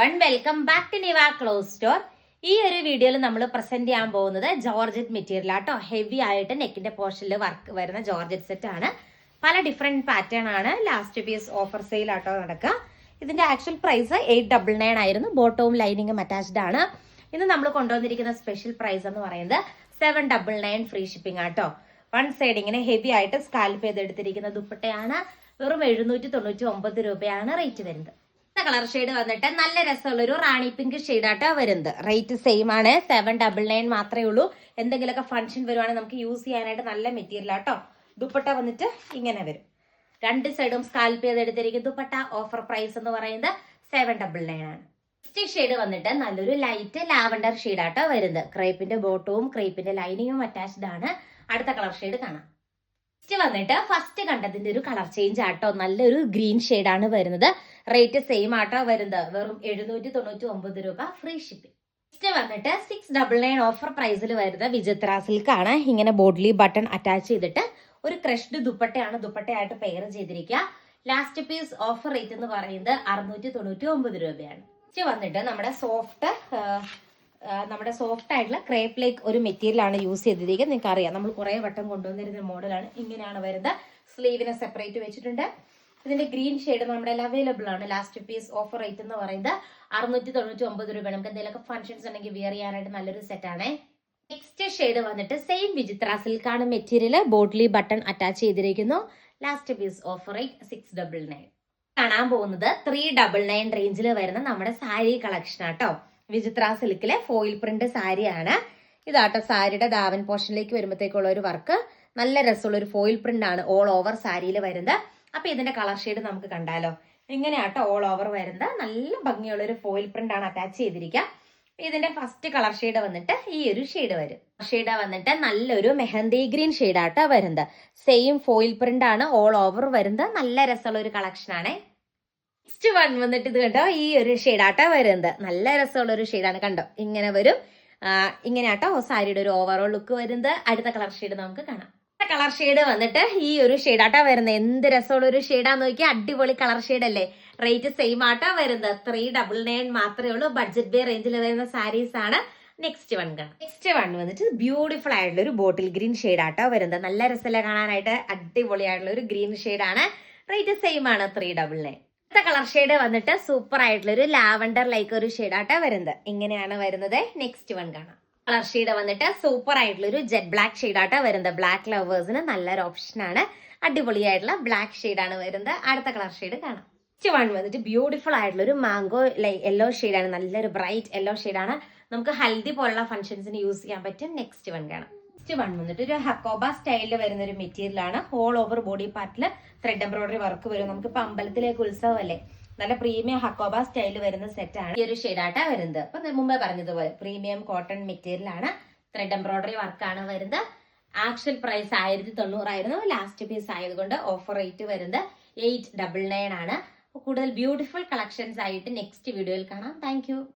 One welcome back to Niva clothes store ഈ ഒരു വീഡിയോയിൽ നമ്മൾ പ്രസന്റ് ചെയ്യാൻ പോകുന്നത് ജോർജറ്റ് മെറ്റീരിയൽ ആട്ടോ. ഹെവി ആയിട്ട് നെക്കിന്റെ പോർഷനിൽ വർക്ക് വരുന്ന ജോർജറ്റ് സെറ്റ് ആണ്. പല ഡിഫറെന്റ് പാറ്റേൺ ആണ്. ലാസ്റ്റ് പീസ് ഓഫർ സെയിൽ ആട്ടോ നടക്കുക ഇതിന്റെ actual price eight double nine ആയിരുന്നു. ബോട്ടവും ലൈനിങ്ങും അറ്റാച്ച്ഡ് ആണ്. ഇന്ന് നമ്മൾ കൊണ്ടുവന്നിരിക്കുന്ന സ്പെഷ്യൽ പ്രൈസ് എന്ന് പറയുന്നത് seven double nine free shipping ആട്ടോ. വൺ സൈഡ് ഇങ്ങനെ ഹെവി ആയിട്ട് സ്കാൽപ്പ് ചെയ്തെടുത്തിരിക്കുന്ന ദുപ്പട്ടയാണ്. വെറും എഴുന്നൂറ്റി തൊണ്ണൂറ്റി ഒമ്പത് രൂപയാണ് റേറ്റ് വരുന്നത്. കളർ ഷെയ്ഡ് വന്നിട്ട് നല്ല രസമുള്ള ഒരു റാണി പിങ്ക് ഷെയ്ഡാട്ടോ വരുന്നത്. റേറ്റ് സെയിം ആണ്. സെവൻ ഡബിൾ നയൻ മാത്രമേ ഉള്ളൂ. എന്തെങ്കിലുമൊക്കെ ഫംഗ്ഷൻ വരുവാണെങ്കിൽ നമുക്ക് യൂസ് ചെയ്യാനായിട്ട് നല്ല മെറ്റീരിയൽ ആട്ടോ. ദുപ്പട്ട വന്നിട്ട് ഇങ്ങനെ വരും. രണ്ട് സൈഡും സ്കാൽപ്പ് ചെയ്ത് എടുത്തിരിക്കും. ദുപ്പട്ട ഓഫർ പ്രൈസ് എന്ന് പറയുന്നത് സെവൻ ഡബിൾ നയൻ ആണ്. ലിപ്സ്റ്റിക് ഷെയ്ഡ് വന്നിട്ട് നല്ലൊരു ലൈറ്റ് ലാവൻഡർ ഷെയ്ഡാട്ടോ വരുന്നത്. ക്രേപ്പിന്റെ ബോട്ടവും ക്രേപ്പിന്റെ ലൈനിങ്ങും അറ്റാച്ച്ഡ് ആണ്. അടുത്ത കളർ ഷെയ്ഡ് കാണാം. നെക്സ്റ്റ് വന്നിട്ട് ഫസ്റ്റ് കണ്ടതിന്റെ ഒരു കളർ ചേഞ്ച് ആട്ടോ. നല്ലൊരു ഗ്രീൻ ആണ് വരുന്നത്. റേറ്റ് സെയിം ആട്ടോ വരുന്നത്. വെറും എഴുന്നൂറ്റി തൊണ്ണൂറ്റി ഒമ്പത് രൂപ ഫ്രീ ഷിപ്പിംഗ് നെക്സ്റ്റ് വന്നിട്ട് സിക്സ് ഡബിൾ നയൻ ഓഫർ പ്രൈസിൽ വരുന്ന വിചിത്ര സിൽക്കാണ് ഇങ്ങനെ ബോഡ്ലി ബട്ടൺ അറ്റാച്ച് ചെയ്തിട്ട് ഒരു ക്രഷ്ഡ് ദുപ്പട്ടയാണ് ദുപ്പട്ടയായിട്ട് പെയർ ചെയ്തിരിക്കുക. ലാസ്റ്റ് പീസ് ഓഫർ റേറ്റ് എന്ന് പറയുന്നത് അറുന്നൂറ്റി തൊണ്ണൂറ്റി ഒമ്പത് രൂപയാണ്. നെക്സ്റ്റ് വന്നിട്ട് നമ്മുടെ സോഫ്റ്റ് നമ്മുടെ സോഫ്റ്റ് ആയിട്ടുള്ള ക്രേപ്പ് ലേക്ക് ഒരു മെറ്റീരിയൽ ആണ് യൂസ് ചെയ്തിരിക്കുന്നത്. നിങ്ങൾക്ക് അറിയാം നമ്മൾ കുറേ വട്ടം കൊണ്ടുവന്നിരുന്ന മോഡലാണ് ഇങ്ങനെയാണ് വരുന്നത്. സ്ലീവിനെ സെപ്പറേറ്റ് വെച്ചിട്ടുണ്ട്. ഇതിന്റെ ഗ്രീൻ ഷെയ്ഡ് നമ്മുടെ അവൈലബിൾ ആണ്. ലാസ്റ്റ് പീസ് ഓഫർ റേറ്റ് എന്ന് പറയുന്നത് അറുന്നൂറ്റി തൊണ്ണൂറ്റി ഒമ്പത് രൂപ നമുക്ക് എന്തെങ്കിലും ഫംഗ്ഷൻസ് ഉണ്ടെങ്കിൽ വിയർ ചെയ്യാനായിട്ട് നല്ലൊരു സെറ്റ് ആണ്. നെക്സ്റ്റ് ഷെയ്ഡ് വന്നിട്ട് സെയിം വിചിത്ര സിൽക്കാണ് മെറ്റീരിയൽ ബോട്ടിലി ബട്ടൺ അറ്റാച്ച് ചെയ്തിരിക്കുന്നു. Last piece offer rate six double nine കാണാൻ പോകുന്നത് ത്രീ ഡബിൾ നയൻ റേഞ്ചിൽ വരുന്ന നമ്മുടെ സാരി കളക്ഷൻ ആട്ടോ. വിചിത്ര സിൽക്കിലെ ഫോയിൽ പ്രിന്റ് സാരിയാണ്. ഇതാട്ടോ സാരിയുടെ ദാവൻ പോർഷനിലേക്ക് വരുമ്പോഴത്തേക്കുള്ള ഒരു വർക്ക്. നല്ല രസമുള്ള ഒരു ഫോയിൽ പ്രിന്റ് ആണ് ഓൾ ഓവർ സാരിയിൽ വരുന്നത്. അപ്പൊ ഇതിന്റെ കളർ ഷെയ്ഡ് നമുക്ക് കണ്ടാലോ. ഇങ്ങനെയാട്ടോ ഓൾ ഓവർ വരുന്നത്. നല്ല ഭംഗിയുള്ള ഒരു ഫോയിൽ പ്രിന്റ് ആണ് അറ്റാച്ച് ചെയ്തിരിക്കുക. ഇതിന്റെ ഫസ്റ്റ് കളർ ഷെയ്ഡ് വന്നിട്ട് ഈ ഒരു ഷെയ്ഡ് വരും. ഷെയ്ഡ് വന്നിട്ട് നല്ലൊരു മെഹന്തി ഗ്രീൻ ഷെയ്ഡാട്ടോ വരുന്നത്. സെയിം ഫോയിൽ പ്രിന്റ് ആണ് ഓൾ ഓവർ വരുന്നത്. നല്ല രസമുള്ള ഒരു കളക്ഷൻ ആണ്. നെക്സ്റ്റ് വൺ വന്നിട്ട് ഇത് കണ്ടോ? ഈ ഒരു ഷെയ്ഡാട്ടോ വരുന്നത്. നല്ല രസമുള്ള ഒരു ഷെയ്ഡാണ് കണ്ടോ? ഇങ്ങനെ വരും. ഇങ്ങനെയാട്ടോ സാരിയുടെ ഒരു ഓവറോൾ ലുക്ക് വരുന്നത്. അടുത്ത കളർ ഷെയ്ഡ് നമുക്ക് കാണാം. കളർ ഷെയ്ഡ് വന്നിട്ട് ഈ ഒരു ഷെയ്ഡാട്ടോ വരുന്നത്. എന്ത് രസമുള്ള ഒരു ഷെയ്ഡാന്ന് നോക്കിയാൽ അടിപൊളി കളർ ഷെയ്ഡ് അല്ലേ? റേറ്റ് സെയിം ആട്ടോ വരുന്നത്. ത്രീ ഡബിൾ നയൻ മാത്രമേ ഉള്ളൂ. ബഡ്ജറ്റ് ബേ റേഞ്ചിൽ വരുന്ന സാരീസ് ആണ്. നെക്സ്റ്റ് വൺ കാണാം. നെക്സ്റ്റ് വൺ വന്നിട്ട് ബ്യൂട്ടിഫുൾ ആയിട്ടുള്ള ഒരു ബോട്ടിൽ ഗ്രീൻ ഷെയ്ഡ് ആട്ടോ വരുന്നത്. നല്ല രസമല്ലേ കാണാനായിട്ട്? അടിപൊളിയായിട്ടുള്ള ഒരു ഗ്രീൻ ഷെയ്ഡ് ആണ്. റേറ്റ് സെയിം ആണ്. ത്രീ ഡബിൾ നയൻ അടുത്ത കളർ ഷെയ്ഡ് വന്നിട്ട് സൂപ്പർ ആയിട്ടുള്ള ഒരു ലാവൻഡർ ലൈക്ക് ഒരു ഷെയ്ഡാട്ടോ വരുന്നത്. ഇങ്ങനെയാണ് വരുന്നത്. നെക്സ്റ്റ് വൺ കാണാം. കളർ ഷെയ്ഡ് വന്നിട്ട് സൂപ്പർ ആയിട്ടുള്ള ഒരു ജെറ്റ് ബ്ലാക്ക് ഷെയ്ഡാട്ടോ വരുന്നത്. ബ്ലാക്ക് ലവേഴ്സിന് നല്ലൊരു ഓപ്ഷൻ ആണ്. അടിപൊളിയായിട്ടുള്ള ബ്ലാക്ക് ഷെയ്ഡാണ് വരുന്നത്. അടുത്ത കളർ ഷെയ്ഡ് കാണാം. നെക്സ്റ്റ് വൺ വന്നിട്ട് ബ്യൂട്ടിഫുൾ ആയിട്ടുള്ള ഒരു മാംഗോ യെല്ലോ ആണ്. നല്ലൊരു ബ്രൈറ്റ് യെല്ലോ ആണ്. നമുക്ക് ഹൽദി പോലുള്ള ഫംഗ്ഷൻസിന് യൂസ് ചെയ്യാൻ പറ്റും. നെക്സ്റ്റ് വൺ കാണാം. നെക്സ്റ്റ് വൺ വന്നിട്ട് ഒരു ഹക്കോബ സ്റ്റൈലിൽ വരുന്ന ഒരു മെറ്റീരിയൽ ആണ്. ഹോൾ ഓവർ ബോഡി പാർട്ടിൽ ത്രെഡ് എംബ്രോയിഡറി വർക്ക് വരും. നമുക്ക് ഇപ്പൊ അമ്പലത്തിലേക്ക് ഉത്സവം അല്ലേ? നല്ല പ്രീമിയം ഹക്കോബ സ്റ്റൈലിൽ വരുന്ന സെറ്റ് ആണ്. ഈ ഒരു ഷെയ്ഡാട്ടാ വരുന്നത്. അപ്പൊ മുമ്പേ പറഞ്ഞതുപോലെ പ്രീമിയം കോട്ടൺ മെറ്റീരിയൽ ആണ്. ത്രെഡ് എംബ്രോയിഡറി വർക്കാണ് വരുന്നത്. ആക്ച്വൽ പ്രൈസ് ആയിരത്തി തൊണ്ണൂറായിരുന്നു. ലാസ്റ്റ് പീസ് ആയതുകൊണ്ട് ഓഫർ റേറ്റ് വരുന്നത് എയ്റ്റ് ഡബിൾ നയൻ ആണ്. കൂടുതൽ ബ്യൂട്ടിഫുൾ കളക്ഷൻസ് ആയിട്ട് നെക്സ്റ്റ് വീഡിയോയിൽ കാണാം. താങ്ക്